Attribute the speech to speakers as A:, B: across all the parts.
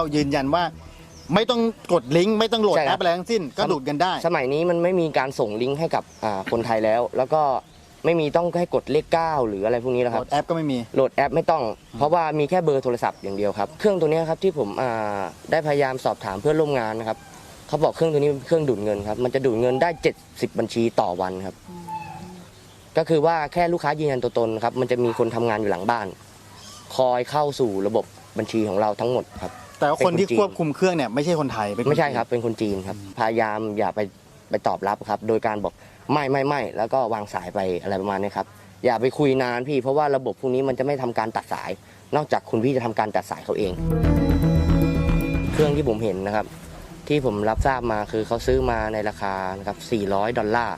A: เรายืนยันว่าไม่ต้องกดลิงก์ไม่ต้องโหลด
B: ใช่
A: แอ
B: ครับ
A: ปอะไรทั้งสิ้นก็ดูดกันได้
B: สมัยนี้มันไม่มีการส่งลิงก์ให้กับอ่าคนไทยแล้ว แล้วก็ไม่มีต้องให้กดเลข 9 หรืออะไรพวกนี้แล้ว
A: โห
B: ค
A: ล
B: รับ
A: ดแอปก็ไม่มี
B: โหลดแอปไม่ต้อง เพราะว่ามีแค่เบอร์โทรศัพท์อย่างเดียวครับ เครื่องตัวเนี้ยครับที่ผมอ่าได้พยายามสอบถามเพื่อนร่วมงานนะครับเขาบอกเครื่องตัวนี้เป็นเครื่องดูดเงินครับ มันจะดูดเงินได้ 70 บัญชีต่อวันครับ ก็คือว่าแค่ลูกค้ายืนยันตัวตนครับ มันจะมีคนทำงานอยู่หลังบ้าน คอยเข้าสู่ระบบบัญชีของเราทั้งหมดครับ
A: แต่ว่าคนที่
B: เป็นคนจีน
A: ควบคุมเครื่องเนี่ยไม่ใช่คนไทยเป็นน
B: ไม่ใช่
A: จีน
B: ครับเป็นคนจีนครับ พยายามอย่าไปไปตอบรับครับ โดยการบอกไม่ไม่ไม่แล้วก็วางสายไปอะไรประมาณนี้ครับ อย่าไปคุยนานพี่ เพราะว่าระบบพวกนี้มันจะไม่ทำการตัดสาย นอกจากคุณพี่จะทำการตัดสายเขาเอง เครื่องที่ผมเห็นนะครับ ที่ผมรับทราบมาคือเขาซื้อมาในราคานะครับ400 ดอลลาร์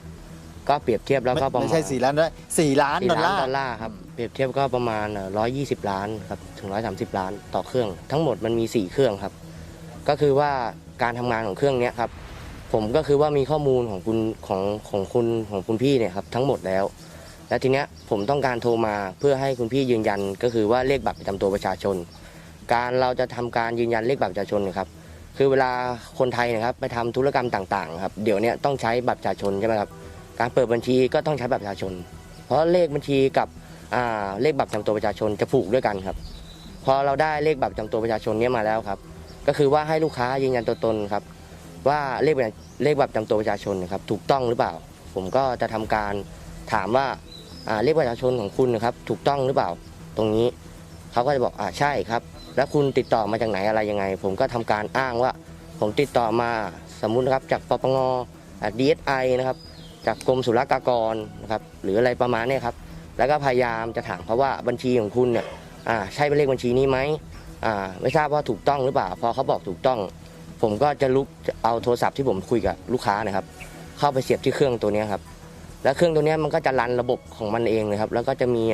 B: ก็เปรียบเทียบแล้วก็ประ
A: ไม่
B: มาณ
A: ใช่สี่ล้านด้วยสี่ล้าน
B: 4
A: ดอลลาร์
B: ดอลลาร์ครับเปรียบเทียบก็ประมาณเอ่อ120 ล้านครับถึง 130 ล้านต่อเครื่อง ทั้งหมดมันมี 4 เครื่องครับ ก็คือว่าการทำงานของเครื่องเนี้ยครับ ผมก็คือว่ามีข้อมูลของคุณของของคุณของคุณพี่เนี่ยครับทั้งหมดแล้ว แล้วทีเนี้ยผมต้องการโทรมาเพื่อให้คุณพี่ยืนยันก็คือว่าเลขบัตรประจำตัวประชาชน การเราจะทำการยืนยันเลขบัตรประชาชนเนะครับ คือเวลาคนไทยนะครับไปทำธุรกรรมต่างๆครับเดี๋ยวเนี้ยต้องใช้บัตรประชาชนใช่ไหมครับ การเปิดบัญชีก็ต้องใช้บัตรประชาชน เพราะเลขบัญชีกับเลขบัตรประจำตัวประชาชนจะผูกด้วยกันครับ พอเราได้เลขบัตรประจำตัวประชาชนนี้มาแล้วครับ ก็คือว่าให้ลูกค้ายืนยันตัวตนครับ ว่าเลขบัตรเลขบัตรประจำตัวประชาชนนะครับถูกต้องหรือเปล่า ผมก็จะทำการถามว่าเลขประชาชนของคุณนะครับถูกต้องหรือเปล่า ตรงนี้เขาก็จะบอกอ่าใช่ครับ แล้วคุณติดต่อมาจากไหนอะไรยังไง ผมก็ทำการอ้างว่า ผมติดต่อมาสมมุตินะครับจากปปงดีเอสไอนะครับ จากกรมศุลกากรนะครับหรืออะไรประมาณนี้ครับแล้วก็พยายามจะถามเขาะว่าบัญชีของคุณเนี่ยอ่าใช่เป็นเลขบัญชีนี้ไหมอ่าไม่ทราบว่าถูกต้องหรือเปล่าพอเขาบอกถูกต้อง ผมก็จะลุกเอาโทรศัพท์ที่ผมคุยกับลูกค้านะครับ เข้าไปเสียบที่เครื่องตัวนี้ครับแล้วเครื่องตัวนี้มันก็จะรันระบบของมันเองเลยครับ แล้วก็จะมี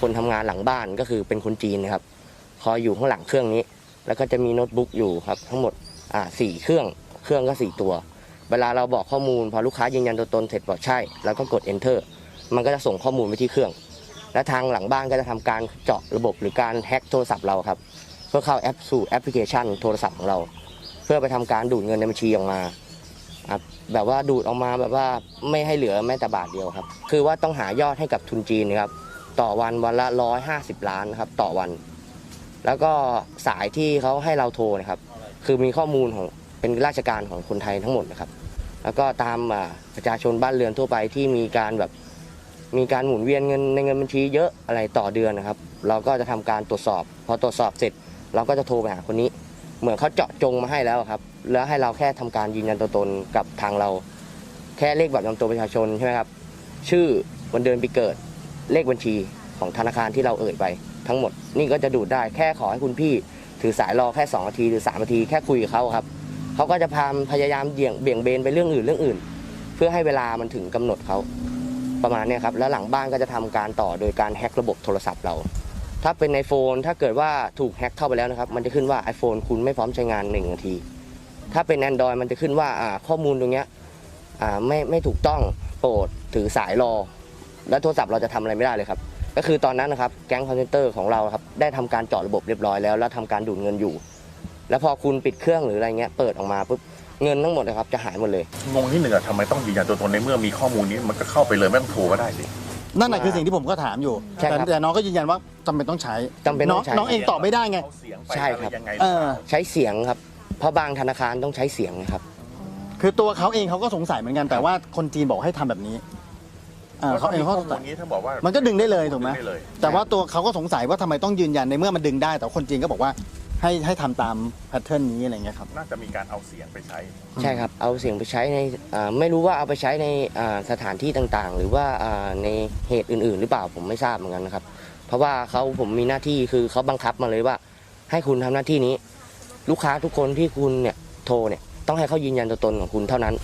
B: คนทำงานหลังบ้านก็คือเป็นคนจีนนะครับ คอยอยู่ข้างหลังเครื่องนี้ แล้วก็จะมีโน้ตบุ๊กอยู่ครับ ทั้งหมดอ่าสี่เครื่อง เครื่องก็สี่ตัว เวลาเราบอกข้อมูล พอลูกค้ายืนยันตัวตนเสร็จบอกใช่ แล้วก็กด enter มันก็จะส่งข้อมูลไปที่เครื่อง และทางหลังบ้านก็จะทำการเจาะระบบหรือการแฮ็กโทรศัพท์เราครับ เพื่อเข้าแอปสู่แอปพลิเคชันโทรศัพท์ของเรา เพื่อไปทำการดูดเงินในบัญชีออกมาแบบว่าดูดออกมาแบบว่าไม่ให้เหลือแม้แต่บาทเดียวครับ คือว่าต้องหายอดให้กับทุนจีนนะครับต่อวันวันละร้อยห้าสิบล้านนะครับต่อวัน แล้วก็สายที่เขาให้เราโทรนะครับ คือมีข้อมูลของ เป็นราชการของคนไทยทั้งหมดนะครับ แล้วก็ตามประชาชนบ้านเรือนทั่วไปที่มีการแบบมีการหมุนเวียนเงินในเงินบัญชีเยอะอะไรต่อเดือนนะครับ เราก็จะทำการตรวจสอบ พอตรวจสอบเสร็จ เราก็จะโทรไปหาคนนี้ เหมือนเขาเจาะจงมาให้แล้วครับ แล้วให้เราแค่ทำการยืนยันตัวตนกับทางเรา แค่เลขบัตรประจำตัวประชาชนใช่ไหมครับ ชื่อวันเดือนปีเกิดเลขบัญชีของธนาคารที่เราเอ่ยไปทั้งหมด นี่ก็จะดูดได้แค่ขอให้คุณพี่ถือสายรอแค่2นาทีหรือ3นาทีแค่คุยกับเขาครับ เขาก็จะพามพยายามเบี่ยงเบี่ยงเบนไปเรื่องอื่นเรื่องอื่น เพื่อให้เวลามันถึงกำหนดเขาประมาณนี้ครับแล้วหลังบ้านก็จะทำการต่อโดยการแฮ็กระบบโทรศัพท์เรา ถ้าเป็น iPhone ถ้าเกิดว่าถูกแฮ็กเข้าไปแล้วนะครับมันจะขึ้นว่า iPhone คุณไม่พร้อมใช้งาน1นาที ถ้าเป็น Android มันจะขึ้นว่าข้อมูลตรงเนี้ยไม่ไม่ถูกต้องโปรดถือสายรอ แล้วโทรศัพท์เราจะทำอะไรไม่ได้เลยครับก็คือตอนนั้นนะครับแก๊งคอนเทนเตอร์ของเราครับได้ทำการเจาะระบบเรียบร้อยแล้ว แล้วทำการดูดเงินอยู่ แล้วพอคุณปิดเครื่องหรืออะไรเงี้ยเปิดออกมาปุ๊บเงินทั้งหมดนะครับจะหายหมดเลย
C: งงที่หนึ่งอะทำไมต้องยืนยันตัวตนในเมื่อมีข้อมูลนี้มันก็เข้าไปเลยไม่ต้องโทรก็ได้สิ
A: นั่นแหะคือสิ่งที่ผมก็ถามอยู่
B: ใช่
A: แต่
B: ครับ
A: แต่น้องก็ยืนยันว่าจำเป็นต้องใช้
B: จำเป็นต้องใช้
A: น้องเองตอบไม่ได้ไง
C: เอาเสียงไป
B: ใช่ครับ
C: อะไยังไง
A: เออ
B: ใช้เสียงครับ เพราะบางธนาคารต้องใช้เสียงนะครับ
A: คือตัวเขาเองเขาก็สงสัยเหมือนกันแต่ว่าคนจีนบอกให้ทำแบบนี้อ่า
C: แล้ว
A: เขาเอง
C: มี
A: เขา
C: ข้อ
A: สง
C: มู
A: สั
C: ล
A: ย
C: นี้ถ้าบอกว่า
A: มันก็ดึงได้เลยถูกไหม
C: ด้เลย
A: แต่ว่าตัวเขาก็สงสัยว่าทำไมต้องยืนยันในเมื่อมันดึงได้ แต่คนจีนก็บอกว่า ให้ให้ทำตามแพทเทิร์นนี้อะไรเงี้ยครับ
C: น่าจะมีการเอาเสียงไปใช้
B: ใช่ครับ เอาเสียงไปใช้ในอ่าไม่รู้ว่าเอาไปใช้ในอ่าสถานที่ต่างๆ หรือว่าอ่าในเหตุอื่น ๆ หรือเปล่าผมไม่ทราบเหมือนกันนะครับ เพราะว่าเขาผมมีหน้าที่คือเขาบังคับมาเลยว่า ให้คุณทำหน้าที่นี้ ลูกค้าทุกคนที่คุณเนี่ยโทรเนี่ยต้องให้เขายืนยันตัวตนของคุณเท่านั้น